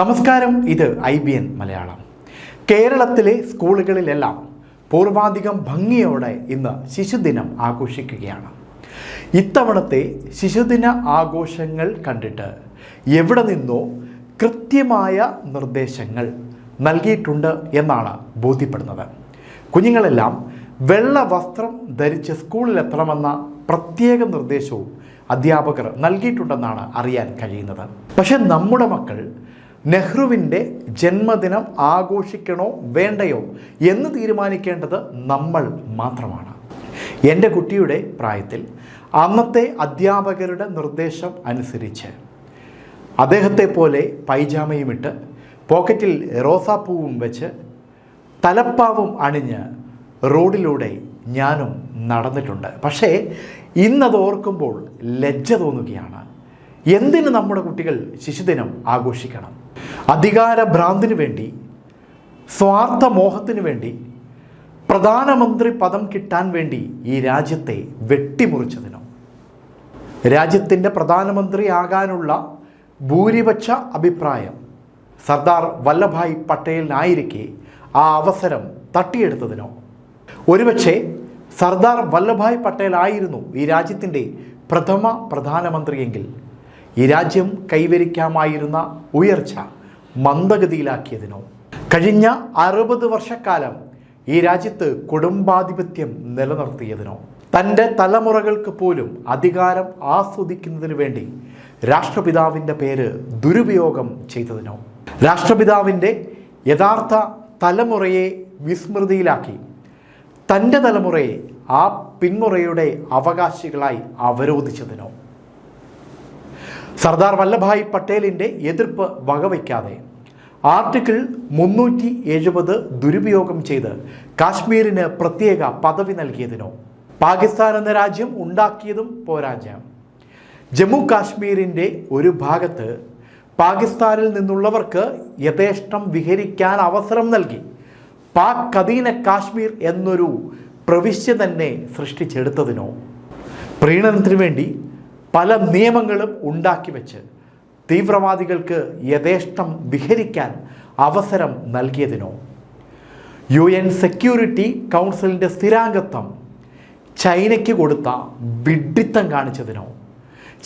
നമസ്കാരം ഇത് I B N Malayalam. കേരളത്തിലെ സ്കൂളുകളിലെല്ലാം പൂർവാധികം ഭംഗിയോടെ ഇന്ന് ശിശുദിനം ആഘോഷിക്കുകയാണ്. ഇത്തവണത്തെ ശിശുദിന ആഘോഷങ്ങൾ കണ്ടിട്ട് എവിടെ നിന്നോ കൃത്യമായ നിർദ്ദേശങ്ങൾ നൽകിയിട്ടുണ്ട് എന്നാണ് ബോധ്യപ്പെടുന്നത്. കുഞ്ഞുങ്ങളെല്ലാം വെള്ള വസ്ത്രം ധരിച്ച് സ്കൂളിലെത്തണമെന്ന പ്രത്യേക നിർദ്ദേശവും അധ്യാപകർ നൽകിയിട്ടുണ്ടെന്നാണ് അറിയാൻ കഴിയുന്നത്. പക്ഷെ നമ്മുടെ മക്കൾ നെഹ്റുവിന്റെ ജന്മദിനം ആഘോഷിക്കണോ വേണ്ടയോ എന്ന് തീരുമാനിക്കേണ്ടത് നമ്മൾ മാത്രമാണ്. എന്റെ കുട്ടിയുടെ പ്രായത്തിൽ അന്നത്തെ അധ്യാപകരുടെ നിർദ്ദേശം അനുസരിച്ച് അദ്ദേഹത്തെ പോലെ പൈജാമയുമിട്ട് പോക്കറ്റിൽ റോസാപ്പൂവും വെച്ച് തലപ്പാവും അണിഞ്ഞ് റോഡിലൂടെ ഞാനും നടന്നിട്ടുണ്ട്. പക്ഷേ ഇന്നത് ഓർക്കുമ്പോൾ ലജ്ജ തോന്നുകയാണ്. എന്തിന് നമ്മുടെ കുട്ടികൾ ശിശുദിനം ആഘോഷിക്കണം? അധികാര ഭ്രാന്തിനു വേണ്ടി സ്വാർത്ഥ മോഹത്തിനു വേണ്ടി പ്രധാനമന്ത്രി പദം കിട്ടാൻ വേണ്ടി ഈ രാജ്യത്തെ വെട്ടിമുറിച്ചതിനോ? രാജ്യത്തിന്റെ പ്രധാനമന്ത്രി ആകാനുള്ള ഭൂരിപക്ഷ അഭിപ്രായം സർദാർ വല്ലഭായ് പട്ടേലിനായിരിക്കെ ആ അവസരം തട്ടിയെടുത്തതിനോ? ഒരുപക്ഷെ സർദാർ വല്ലഭായ് പട്ടേൽ ആയിരുന്നു ഈ രാജ്യത്തിന്റെ പ്രഥമ പ്രധാനമന്ത്രിയെങ്കിൽ ഈ രാജ്യം കൈവരിക്കാമായിരുന്ന ഉയർച്ച മന്ദഗതിയിലാക്കിയതിനോ? കഴിഞ്ഞ അറുപത് വർഷക്കാലം ഈ രാജ്യത്ത് കുടുംബാധിപത്യം നിലനിർത്തിയതിനോ? തന്റെ തലമുറകൾക്ക് പോലും അധികാരം ആസ്വദിക്കുന്നതിന് വേണ്ടി രാഷ്ട്രപിതാവിന്റെ പേര് ദുരുപയോഗം ചെയ്തതിനോ? രാഷ്ട്രപിതാവിന്റെ യഥാർത്ഥ തലമുറയെ വിസ്മൃതിയിലാക്കി തന്റെ തലമുറയെ ആ പിന്മുറയുടെ അവകാശികളായി അവരോധിച്ചതിനോ? സർദാർ വല്ലഭായ് പട്ടേലിന്റെ എതിർപ്പ് വകവയ്ക്കാതെ ആർട്ടിക്കിൾ മുന്നൂറ്റി എഴുപത് ദുരുപയോഗം ചെയ്ത് കാശ്മീരിന് പ്രത്യേക പദവി നൽകിയതിനോ പാകിസ്ഥാൻ എന്ന രാജ്യം ഉണ്ടാക്കിയതും പോരാജ്യം ജമ്മു കാശ്മീരിന്റെ ഒരു ഭാഗത്ത് പാകിസ്ഥാനിൽ നിന്നുള്ളവർക്ക് യഥേഷ്ടം വിഹരിക്കാൻ അവസരം നൽകി. പാക് കദീന കാശ്മീർ എന്നൊരു പ്രവിശ്യ തന്നെ സൃഷ്ടിച്ചെടുത്തതിനോ. പ്രീണനത്തിനു വേണ്ടി പല നിയമങ്ങളും ഉണ്ടാക്കി വെച്ച് തീവ്രവാദികൾക്ക് യഥേഷ്ടം വിഹരിക്കാൻ അവസരം നൽകിയതിനോ? യു എൻ സെക്യൂരിറ്റി കൗൺസിലിന്റെ സ്ഥിരാംഗത്വം ചൈനയ്ക്ക് കൊടുത്ത വിഡ്ഢിത്തം കാണിച്ചതിനോ?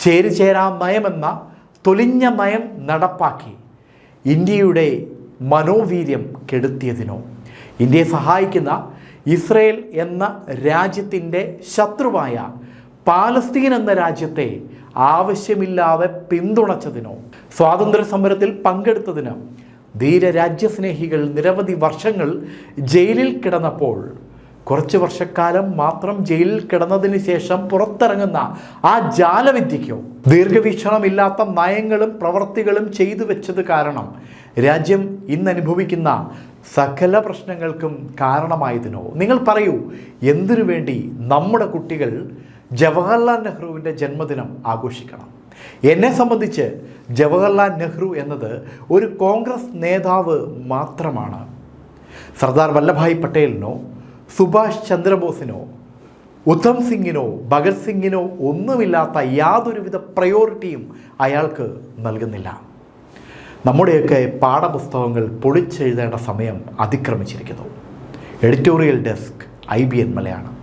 ചേരിചേരാ നയമെന്ന തൊലിഞ്ഞ നയം നടപ്പാക്കി ഇന്ത്യയുടെ മനോവീര്യം കെടുത്തിയതിനോ? ഇന്ത്യയെ സഹായിക്കുന്ന ഇസ്രയേൽ എന്ന രാജ്യത്തിന്റെ ശത്രുവായ പാലസ്തീൻ എന്ന രാജ്യത്തെ ആവശ്യമില്ലാതെ പിന്തുണച്ചതിനോ സ്വാതന്ത്ര്യ സമരത്തിൽ പങ്കെടുത്തതിനോ ധീര രാജ്യസ്നേഹികൾ നിരവധി വർഷങ്ങൾ ജയിലിൽ കിടന്നപ്പോൾ കുറച്ച് വർഷക്കാലം മാത്രം ജയിലിൽ കിടന്നതിന് ശേഷം പുറത്തിറങ്ങുന്ന ആ ജാലവിദ്യയ്ക്കോ ദീർഘവീക്ഷണമില്ലാത്ത നയങ്ങളും പ്രവർത്തികളും ചെയ്തു വെച്ചത് കാരണം രാജ്യം ഇന്ന് അനുഭവിക്കുന്ന സകല പ്രശ്നങ്ങൾക്കും കാരണമായതിനോ. നിങ്ങൾ പറയൂ എന്തിനു വേണ്ടി നമ്മുടെ കുട്ടികൾ ജവഹർലാൽ നെഹ്റുവിന്റെ ജന്മദിനം ആഘോഷിക്കണം. എന്നെ സംബന്ധിച്ച് ജവഹർലാൽ നെഹ്റു എന്നത് ഒരു കോൺഗ്രസ് നേതാവ് മാത്രമാണ്. സർദാർ വല്ലഭായ് പട്ടേലിനോ സുഭാഷ് ചന്ദ്രബോസിനോ ഉദ്ധം സിംഗിനോ ഭഗത് സിംഗിനോ ഒന്നുമില്ലാത്ത യാതൊരുവിധ പ്രയോറിറ്റിയും അയാൾക്ക് നൽകുന്നില്ല. നമ്മുടെയൊക്കെ പാഠപുസ്തകങ്ങൾ പൊളിച്ചെഴുതേണ്ട സമയം അതിക്രമിച്ചിരിക്കുന്നു. Editorial desk I B N Malayalam.